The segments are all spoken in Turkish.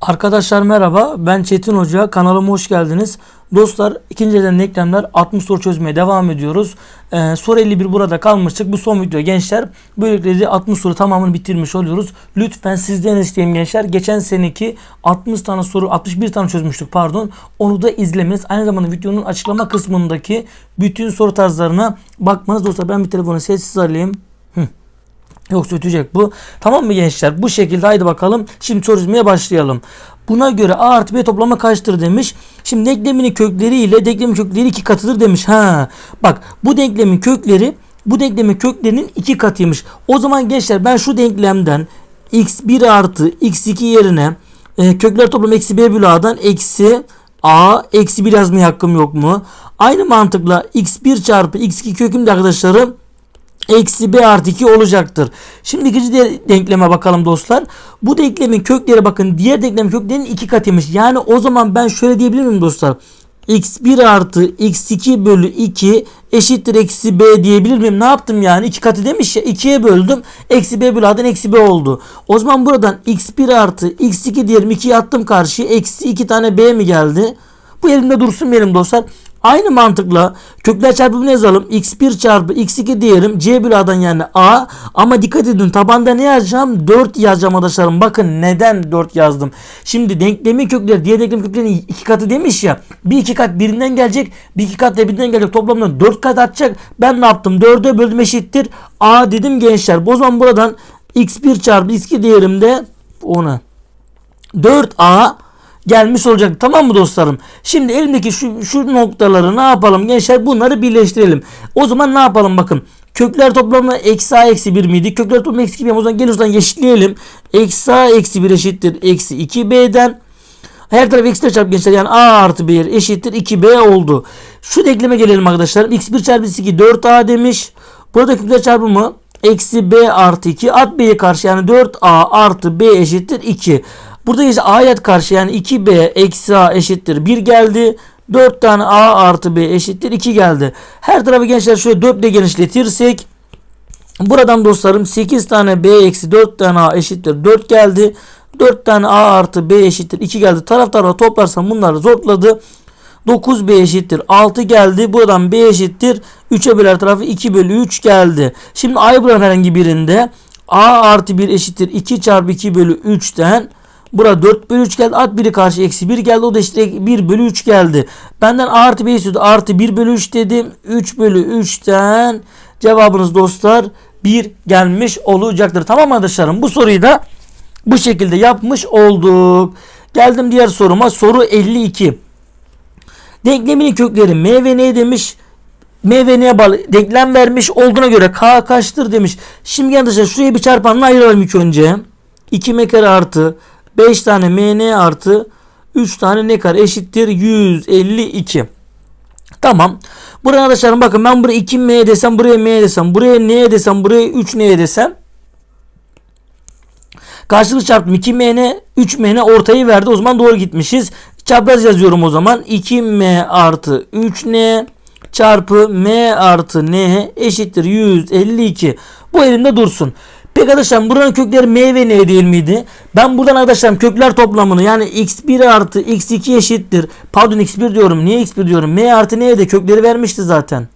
Arkadaşlar merhaba ben Çetin Hoca kanalıma hoş geldiniz. Dostlar ikinci elden denklemler 60 soru çözmeye devam ediyoruz. Ee, soru 51 burada kalmıştık. Bu son video gençler. Böylelikle de 60 soru tamamını bitirmiş oluyoruz. Lütfen sizden isteyeyim gençler. Geçen seneki 60 tane soru 61 tane çözmüştük pardon. Onu da izlemeniz. Aynı zamanda videonun açıklama kısmındaki bütün soru tarzlarına bakmanız. Dostlar ben bir telefonu sessiz alayım. Yoksa ötecek bu. Tamam mı gençler? Bu şekilde haydi bakalım. Şimdi çözmeye başlayalım. Buna göre A artı B toplama kaçtır demiş. Şimdi denkleminin kökleri ile denklemin kökleri iki katıdır demiş. Ha. Bak bu denklemin kökleri bu denklemin köklerinin iki katıymış. O zaman gençler ben şu denklemden x1 artı x2 yerine e, kökler toplamı eksi b bölü a'dan eksi a eksi 1 yazmaya hakkım yok mu? Aynı mantıkla x1 çarpı x2 köküm de arkadaşlarım eksi b artı 2 olacaktır. Şimdi ikinci de- denkleme bakalım dostlar. Bu denklemin kökleri bakın diğer denklemin köklerinin iki katıymış. Yani o zaman ben şöyle diyebilir miyim dostlar? x1 artı x2 bölü 2 eşittir eksi b diyebilir miyim? Ne yaptım yani? iki katı demiş ya 2'ye böldüm. Eksi b bölü a'dan eksi b oldu. O zaman buradan x1 artı x2 diyelim 2'yi attım karşıya. Eksi 2 tane b mi geldi? Bu elimde dursun benim dostlar. Aynı mantıkla kökler çarpımını yazalım. x1 çarpı x2 diyelim. c bölü a'dan yani a. Ama dikkat edin tabanda ne yazacağım? 4 yazacağım arkadaşlarım. Bakın neden 4 yazdım. Şimdi denklemin kökleri diğer denklemin köklerinin iki katı demiş ya. Bir iki kat birinden gelecek. Bir iki kat da birinden gelecek. Toplamda 4 kat atacak. Ben ne yaptım? 4'e böldüm eşittir. a dedim gençler. O zaman buradan x1 çarpı x2 diyelim de ona. 4a gelmiş olacak. Tamam mı dostlarım? Şimdi elimdeki şu, şu noktaları ne yapalım gençler? Bunları birleştirelim. O zaman ne yapalım bakın. Kökler toplamı eksi a eksi 1 miydi? Kökler toplamı eksi 2 O zaman gel o zaman eşitleyelim. Eksi a eksi 1 eşittir. Eksi 2b'den. Her taraf eksi çarpı gençler yani a artı 1 eşittir 2b oldu. Şu denkleme gelelim arkadaşlar. x1 çarpı x2 4a demiş. Burada kökler çarpımı eksi b artı 2 at b'ye karşı yani 4a artı b eşittir 2. Burada işte a'ya karşı yani 2b eksi a eşittir 1 geldi. 4 tane a artı b eşittir 2 geldi. Her tarafı gençler şöyle 4 ile genişletirsek Buradan dostlarım 8 tane b eksi 4 tane a eşittir 4 geldi. 4 tane a artı b eşittir 2 geldi. Taraf tarafa toplarsam bunları zorladı. 9b eşittir 6 geldi. Buradan b eşittir 3'e böler tarafı 2 bölü 3 geldi. Şimdi a'yı bulan herhangi birinde a artı 1 eşittir 2 çarpı 2 bölü 3'ten Burada 4 bölü 3 geldi. At biri karşı eksi 1 geldi. O da işte 1 bölü 3 geldi. Benden a artı b istiyordu. Artı 1 bölü 3 dedim. 3 bölü 3'ten cevabınız dostlar 1 gelmiş olacaktır. Tamam arkadaşlarım? Bu soruyu da bu şekilde yapmış olduk. Geldim diğer soruma. Soru 52. Denkleminin kökleri m ve n demiş. M ve n'ye bağlı denklem vermiş olduğuna göre k kaçtır demiş. Şimdi arkadaşlar şuraya bir çarpanla ayıralım ilk önce. 2 m kare artı 5 tane m n artı 3 tane n kare eşittir 152. Tamam. Buraya arkadaşlarım bakın ben buraya 2m desem buraya m desem buraya n desem buraya 3n desem Karşılık çarptım 2mn 3mn ortayı verdi. O zaman doğru gitmişiz. Çapraz yazıyorum o zaman. 2m artı 3n çarpı m artı n eşittir 152. Bu elimde dursun. Peki arkadaşlar buranın kökleri m ve n değil miydi? Ben buradan arkadaşlar kökler toplamını yani x1 artı x2 eşittir. Pardon x1 diyorum. Niye x1 diyorum? m artı n'ye de kökleri vermişti zaten.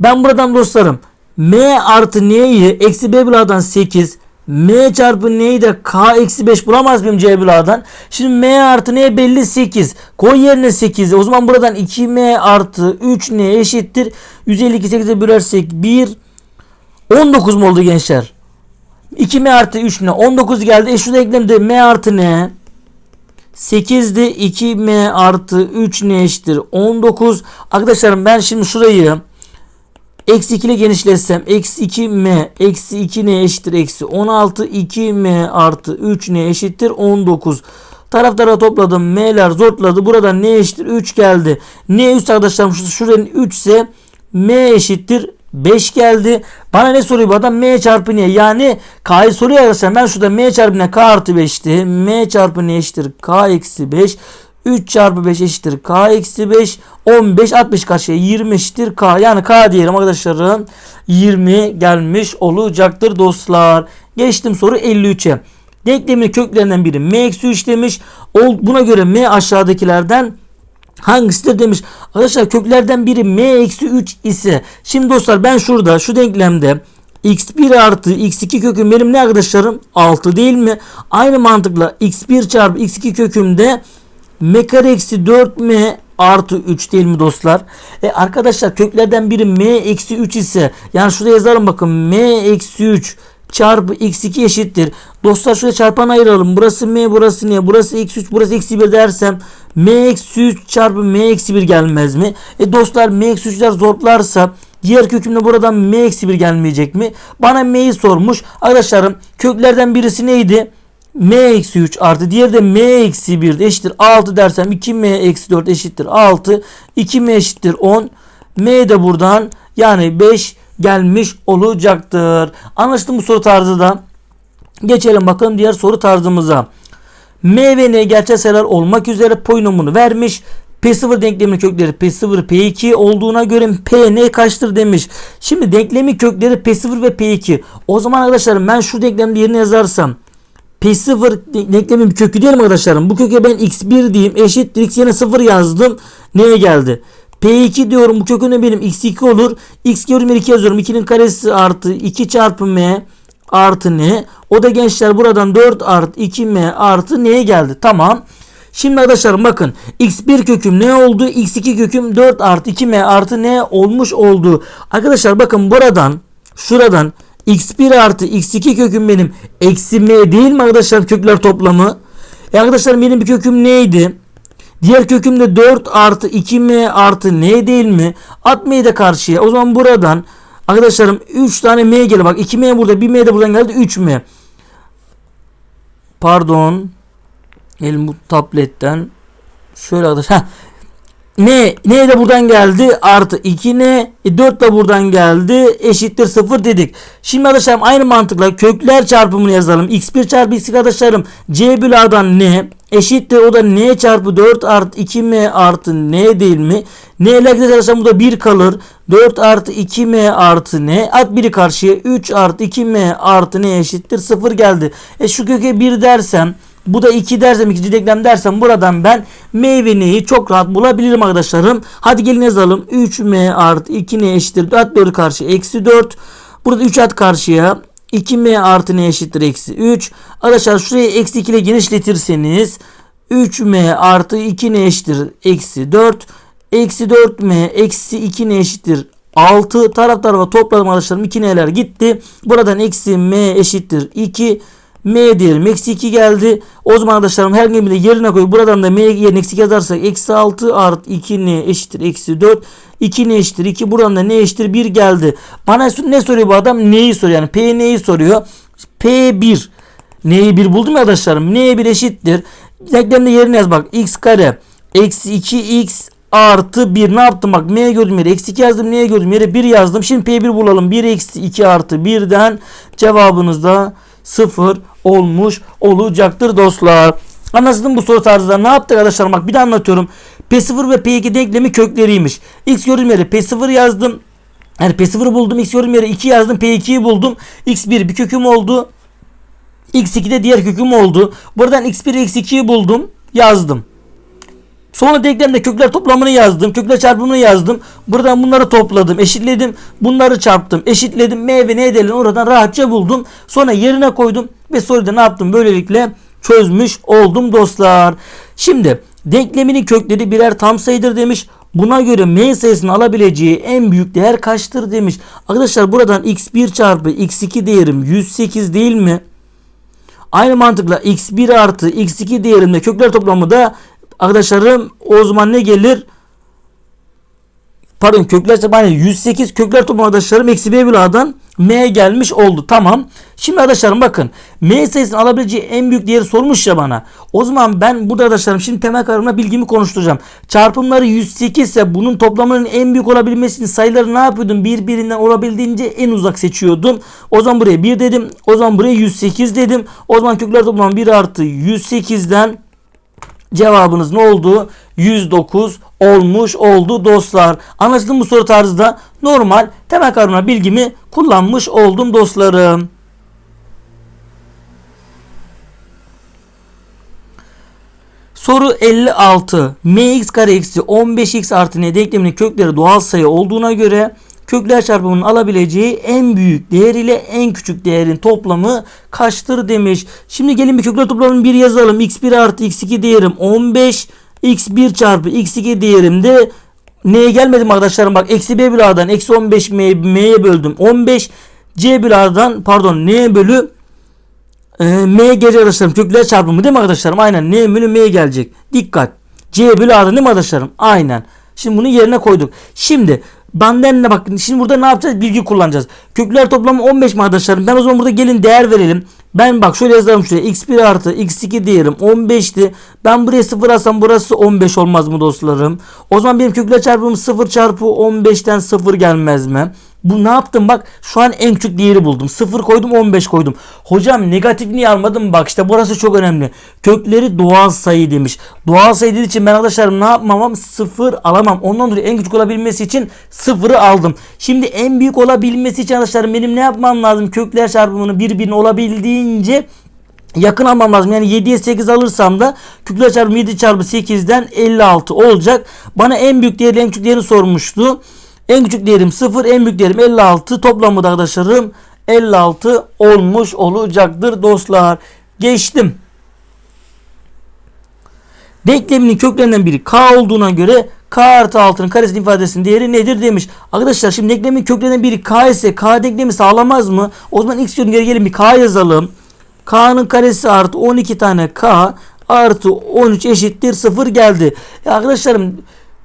Ben buradan dostlarım m artı n'yi eksi b bölü a'dan 8 m çarpı n'yi de k eksi 5 bulamaz mıyım c bölü? Şimdi m artı n belli 8. Koy yerine 8. O zaman buradan 2m artı 3n eşittir. 152 8'e bölersek 1 19 mu oldu gençler? 2m artı 3n 19 geldi. E şu denklemde m artı n 8'di 2m artı 3n eşittir 19. Arkadaşlarım ben şimdi şurayı Eksi 2 ile genişletsem eksi 2m eksi 2n eşittir eksi 16 2m artı 3n eşittir 19. Taraflara topladım. M'ler zortladı. Buradan n eşittir 3 geldi. n 3 arkadaşlarım şu şuranın 3 ise m eşittir 5 geldi. Bana ne soruyor bu adam? M çarpı n. Yani K'yı soruyor arkadaşlar. Ben şurada M çarpı n K artı 5'ti. M çarpı n eşittir K eksi 5. 3 çarpı 5 eşittir K eksi 5. 15 60 karşıya 20 eşittir K. Yani K diyelim arkadaşlarım. 20 gelmiş olacaktır dostlar. Geçtim soru 53'e. Denklemin köklerinden biri m eksi 3 demiş. Buna göre m aşağıdakilerden hangisidir demiş. Arkadaşlar köklerden biri m eksi 3 ise şimdi dostlar ben şurada şu denklemde x1 artı x2 köküm benim ne arkadaşlarım 6 değil mi? Aynı mantıkla x1 çarpı x2 kökümde m kare eksi 4m artı 3 değil mi dostlar? E arkadaşlar köklerden biri m eksi 3 ise yani şurada yazalım bakın m eksi 3 çarpı x2 eşittir. Dostlar şuraya çarpan ayıralım. Burası m burası ne? Burası eksi 3 burası eksi 1 dersem m eksi 3 çarpı m eksi 1 gelmez mi? E dostlar m eksi 3'ler zorlarsa diğer kökümde buradan m eksi 1 gelmeyecek mi? Bana m'yi sormuş. Arkadaşlarım köklerden birisi neydi? m eksi 3 artı diğeri de m eksi 1 eşittir 6 dersem 2m eksi 4 eşittir 6 2m eşittir 10 m de buradan yani 5 gelmiş olacaktır. Anlaşıldı mı soru tarzı da? Geçelim bakalım diğer soru tarzımıza. M ve N gerçel sayılar olmak üzere polinomunu vermiş. P0 denkleminin kökleri P0 P2 olduğuna göre P ne kaçtır demiş. Şimdi denklemin kökleri P0 ve P2. O zaman arkadaşlarım ben şu denklemde yerine yazarsam P0 denklemin kökü mi arkadaşlarım? Bu köke ben x1 diyeyim eşittir x yerine 0 yazdım. Neye geldi? P2 diyorum bu köküne benim x2 olur. x diyorum 2 yazıyorum. 2'nin karesi artı 2 çarpı m artı n. O da gençler buradan 4 artı 2m artı n'ye geldi. Tamam. Şimdi arkadaşlarım bakın x1 köküm ne oldu? x2 köküm 4 artı 2m artı n olmuş oldu. Arkadaşlar bakın buradan şuradan x1 artı x2 köküm benim eksi m değil mi arkadaşlar kökler toplamı? E arkadaşlar benim bir köküm neydi? Diğer köküm de 4 artı 2m artı n değil mi? At m'yi de karşıya. O zaman buradan arkadaşlarım 3 tane m geliyor. Bak 2m burada 1m de buradan geldi 3m. Pardon. Elim bu tabletten. Şöyle arkadaşlar. Ne? Ne de buradan geldi? Artı 2 ne? E 4 de buradan geldi. Eşittir 0 dedik. Şimdi arkadaşlarım aynı mantıkla kökler çarpımını yazalım. x1 çarpı x2 arkadaşlarım. c bölü a'dan ne? Eşittir o da n çarpı 4 artı 2m artı n değil mi? n ile arkadaşlar bu da 1 kalır. 4 artı 2m artı n. At biri karşıya 3 artı 2m artı n eşittir 0 geldi. E şu köke 1 dersem bu da 2 dersem ikinci denklem dersem buradan ben m ve çok rahat bulabilirim arkadaşlarım. Hadi gelin yazalım. 3m artı 2n eşittir. At 4 karşı eksi 4. Burada 3 at karşıya. 2m artı n eşittir eksi 3. Arkadaşlar şurayı eksi 2 ile genişletirseniz 3m artı 2n eşittir eksi 4. Eksi 4m eksi 2n eşittir 6 taraf tarafa topladım arkadaşlarım 2 n'ler gitti. Buradan eksi m eşittir 2. M diyelim eksi 2 geldi. O zaman arkadaşlarım her birine yerine koy. Buradan da M yerine eksi yazarsak eksi 6 artı 2 n eşittir eksi 4. 2 n eşittir 2. Buradan da n eşittir 1 geldi. Bana ne soruyor bu adam? Neyi soruyor? Yani P neyi soruyor? P1. N'yi 1 buldum ya arkadaşlarım. N 1 eşittir. Denklemde yerine yaz bak. X kare eksi 2x artı 1 ne yaptım bak m gördüm yere eksi 2 yazdım n'ye gördüm yere 1 yazdım şimdi p1 bulalım 1 eksi 2 artı 1'den cevabınız da 0 olmuş olacaktır dostlar. Anlaşıldı bu soru tarzında ne yaptık arkadaşlar bak bir de anlatıyorum. P0 ve P2 denklemi kökleriymiş. X gördüğüm yere P0 yazdım. Yani P0 buldum. X gördüğüm yere 2 yazdım. P2'yi buldum. X1 bir köküm oldu. X2 de diğer köküm oldu. Buradan X1 X2'yi buldum. Yazdım. Sonra denklemde kökler toplamını yazdım. Kökler çarpımını yazdım. Buradan bunları topladım. Eşitledim. Bunları çarptım. Eşitledim. M ve N değerini oradan rahatça buldum. Sonra yerine koydum. Ve soruda ne yaptım? Böylelikle çözmüş oldum dostlar. Şimdi denkleminin kökleri birer tam sayıdır demiş. Buna göre m sayısının alabileceği en büyük değer kaçtır demiş. Arkadaşlar buradan x1 çarpı x2 değerim 108 değil mi? Aynı mantıkla x1 artı x2 değerinde kökler toplamı da arkadaşlarım o zaman ne gelir? Pardon kökler toplamı 108 kökler toplamı arkadaşlarım eksi b bölü a'dan m gelmiş oldu. Tamam. Şimdi arkadaşlarım bakın m sayısının alabileceği en büyük değeri sormuş ya bana. O zaman ben burada arkadaşlarım şimdi temel kavramla bilgimi konuşturacağım. Çarpımları 108 ise bunun toplamının en büyük olabilmesi için sayıları ne yapıyordum? Birbirinden olabildiğince en uzak seçiyordum. O zaman buraya 1 dedim. O zaman buraya 108 dedim. O zaman kökler toplamı 1 artı 108'den Cevabınız ne oldu? 109 olmuş oldu dostlar. Anlaşıldı mı soru tarzda? Normal temel kavramlar bilgimi kullanmış oldum dostlarım. Soru 56. mx kare eksi 15x artı n denkleminin kökleri doğal sayı olduğuna göre kökler çarpımının alabileceği en büyük değer ile en küçük değerin toplamı kaçtır demiş. Şimdi gelin bir kökler toplamını bir yazalım. x1 artı x2 değerim 15. x1 çarpı x2 değerim de neye gelmedim arkadaşlarım bak eksi b bölü a'dan eksi 15 m'ye böldüm 15 c bölü a'dan pardon n bölü e, M gelecek arkadaşlarım. Kökler çarpımı değil mi arkadaşlarım? Aynen. N bölü M gelecek. Dikkat. C bölü A'dan değil mi arkadaşlarım? Aynen. Şimdi bunu yerine koyduk. Şimdi benden de bakın. Şimdi burada ne yapacağız? Bilgi kullanacağız. Kökler toplamı 15 mi arkadaşlarım? Ben o zaman burada gelin değer verelim. Ben bak şöyle yazalım şuraya. x1 artı x2 değerim 15'ti. Ben buraya 0 alsam burası 15 olmaz mı dostlarım? O zaman benim kökler çarpımım 0 çarpı 15'ten 0 gelmez mi? Bu ne yaptım bak şu an en küçük değeri buldum. 0 koydum 15 koydum. Hocam negatif niye almadım? Bak işte burası çok önemli. Kökleri doğal sayı demiş. Doğal sayı dediği için ben arkadaşlarım ne yapmamam? 0 alamam. Ondan dolayı en küçük olabilmesi için 0'ı aldım. Şimdi en büyük olabilmesi için arkadaşlarım benim ne yapmam lazım? Kökler çarpımını birbirine olabildiğince yakın almam lazım. Yani 7'ye 8 alırsam da kökler çarpımı 7 çarpı 8'den 56 olacak. Bana en büyük değeri en küçük değerini sormuştu. En küçük değerim 0, en büyük değerim 56. Toplamı da arkadaşlarım 56 olmuş olacaktır dostlar. Geçtim. Denkleminin köklerinden biri k olduğuna göre k artı 6'nın karesinin ifadesinin değeri nedir demiş. Arkadaşlar şimdi denklemin köklerinden biri k ise k denklemi sağlamaz mı? O zaman x diyorum geri gelin bir k yazalım. k'nın karesi artı 12 tane k artı 13 eşittir 0 geldi. Ya arkadaşlarım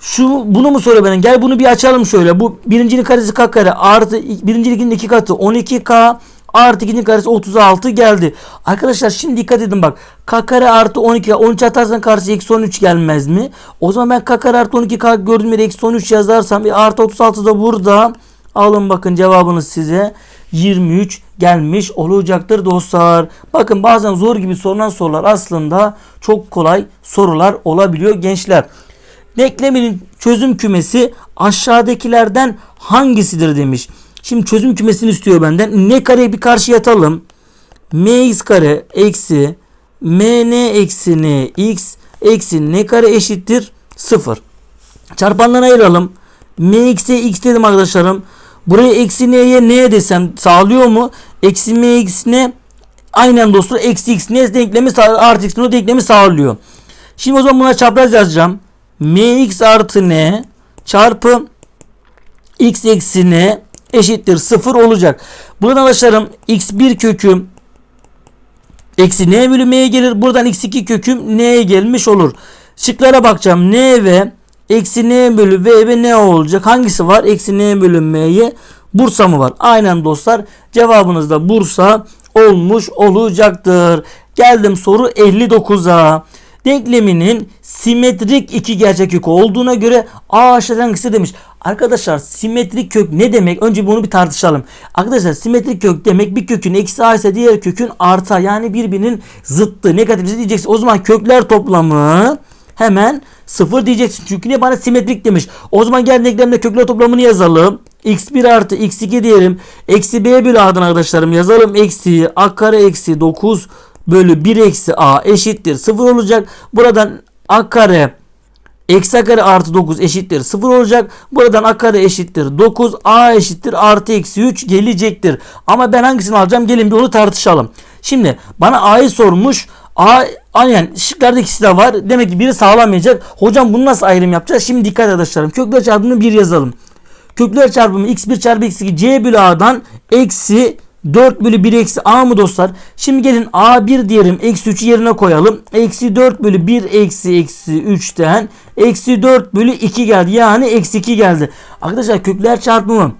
şu bunu mu soruyor benim? Gel bunu bir açalım şöyle. Bu birincinin karesi k kare artı birincinin iki katı 12k artı ikincinin karesi 36 geldi. Arkadaşlar şimdi dikkat edin bak. k kare artı 12 13 atarsan karşı eksi 13 gelmez mi? O zaman ben k kare artı 12k gördüğüm yere eksi 13 yazarsam e, artı 36 da burada. Alın bakın cevabınız size 23 gelmiş olacaktır dostlar. Bakın bazen zor gibi sorulan sorular aslında çok kolay sorular olabiliyor gençler. Denkleminin çözüm kümesi aşağıdakilerden hangisidir demiş. Şimdi çözüm kümesini istiyor benden. Ne kareyi bir karşı yatalım. mx kare eksi mn eksi n x eksi n kare eşittir 0. Çarpanlarına ayıralım. mx'e x dedim arkadaşlarım. Buraya eksi n'ye n desem sağlıyor mu? Eksi mx n aynen dostlar eksi x n denklemi artı x n denklemi sağlıyor. Şimdi o zaman buna çapraz yazacağım mx artı n çarpı x eksi n eşittir 0 olacak. Buradan arkadaşlarım x1 köküm eksi n bölü m'ye gelir. Buradan x2 köküm n'ye gelmiş olur. Şıklara bakacağım. n ve eksi n bölü v ve ne olacak? Hangisi var? Eksi n bölü m'ye Bursa mı var? Aynen dostlar. Cevabınız da Bursa olmuş olacaktır. Geldim soru 59'a denkleminin simetrik iki gerçek kök olduğuna göre A aşağıdan hangisi demiş. Arkadaşlar simetrik kök ne demek? Önce bunu bir tartışalım. Arkadaşlar simetrik kök demek bir kökün eksi A ise diğer kökün artı. Yani birbirinin zıttı negatifi diyeceksin. O zaman kökler toplamı hemen sıfır diyeceksin. Çünkü ne bana simetrik demiş. O zaman gel denklemde kökler toplamını yazalım. x1 artı x2 diyelim. Eksi b bölü a'dan arkadaşlarım yazalım. Eksi a kare eksi 9 bölü 1 eksi a eşittir 0 olacak. Buradan a kare eksi a kare artı 9 eşittir 0 olacak. Buradan a kare eşittir 9 a eşittir artı eksi 3 gelecektir. Ama ben hangisini alacağım gelin bir onu tartışalım. Şimdi bana a'yı sormuş. A aynen şıklarda ikisi de var. Demek ki biri sağlamayacak. Hocam bunu nasıl ayrım yapacağız? Şimdi dikkat arkadaşlarım. Kökler çarpımını 1 yazalım. Kökler çarpımı x1 çarpı x2 c bölü a'dan eksi 4 bölü 1 eksi a mı dostlar? Şimdi gelin a1 diyelim. Eksi 3'ü yerine koyalım. Eksi 4 bölü 1 eksi eksi 3'ten eksi 4 bölü 2 geldi. Yani eksi 2 geldi. Arkadaşlar kökler çarpımı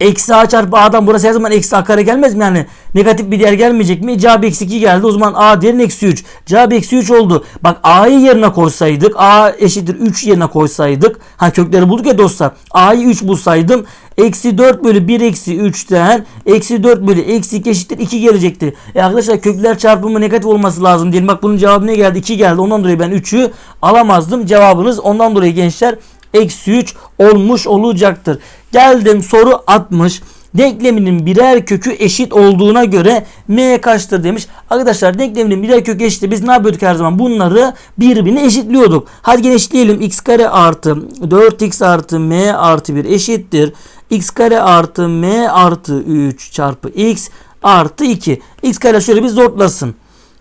Eksi a çarpı a'dan burası her zaman eksi a kare gelmez mi? Yani negatif bir değer gelmeyecek mi? Cevap eksi 2 geldi. O zaman a değerin eksi 3. Cevap eksi 3 oldu. Bak a'yı yerine koysaydık. a eşittir 3 yerine koysaydık. Ha kökleri bulduk ya dostlar. a'yı 3 bulsaydım. Eksi 4 bölü 1 eksi 3'ten eksi 4 bölü eksi 2 eşittir 2 gelecekti. E arkadaşlar kökler çarpımı negatif olması lazım diyelim. Bak bunun cevabı ne geldi? 2 geldi. Ondan dolayı ben 3'ü alamazdım. Cevabınız ondan dolayı gençler eksi 3 olmuş olacaktır. Geldim soru 60. denkleminin birer kökü eşit olduğuna göre m kaçtır demiş. Arkadaşlar denkleminin birer kökü eşit. Biz ne yapıyorduk her zaman? Bunları birbirine eşitliyorduk. Hadi gene eşitleyelim. x kare artı 4x artı m artı 1 eşittir. x kare artı m artı 3 çarpı x artı 2. x kare şöyle bir zortlasın.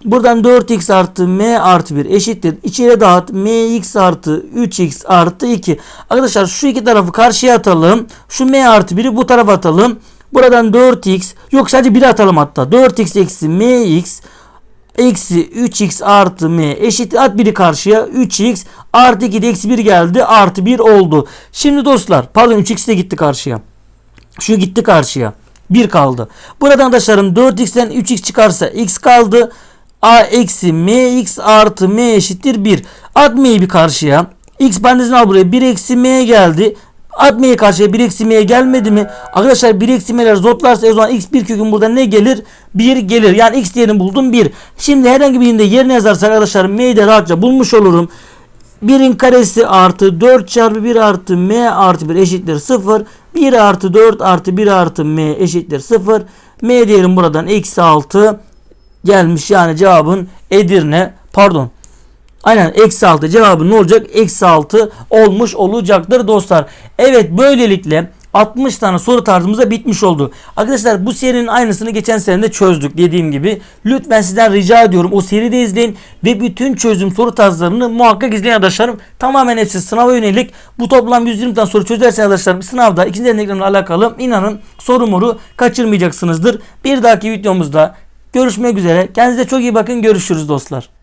Buradan 4x artı m artı 1 eşittir. İçeri dağıt mx artı 3x artı 2. Arkadaşlar şu iki tarafı karşıya atalım. Şu m artı 1'i bu tarafa atalım. Buradan 4x yok sadece 1'i atalım hatta. 4x eksi mx eksi 3x artı m eşit at biri karşıya 3x artı 2 de eksi 1 geldi artı 1 oldu. Şimdi dostlar pardon 3x de gitti karşıya. Şu gitti karşıya. 1 kaldı. Buradan arkadaşlarım 4x'ten 3x çıkarsa x kaldı. A eksi mx artı m eşittir 1. At m'yi bir karşıya. x parantezini al buraya. 1 eksi m geldi. At m'yi karşıya 1 eksi m'ye gelmedi mi? Arkadaşlar 1 eksi m'ler zotlarsa o zaman x bir kökün burada ne gelir? 1 gelir. Yani x değerini buldum 1. Şimdi herhangi birinde yerine yazarsak arkadaşlar m'yi de rahatça bulmuş olurum. 1'in karesi artı 4 çarpı 1 artı m artı 1 eşittir 0. 1 artı 4 artı 1 artı m eşittir 0. m değerim buradan eksi 6 gelmiş. Yani cevabın Edirne pardon. Aynen eksi 6 cevabı ne olacak? Eksi 6 olmuş olacaktır dostlar. Evet böylelikle 60 tane soru tarzımız da bitmiş oldu. Arkadaşlar bu serinin aynısını geçen sene çözdük dediğim gibi. Lütfen sizden rica ediyorum o seride izleyin ve bütün çözüm soru tarzlarını muhakkak izleyin arkadaşlarım. Tamamen hepsi sınava yönelik. Bu toplam 120 tane soru çözerseniz arkadaşlarım sınavda ikinci deneklemle alakalı inanın soru moru kaçırmayacaksınızdır. Bir dahaki videomuzda görüşmek üzere. Kendinize çok iyi bakın. Görüşürüz dostlar.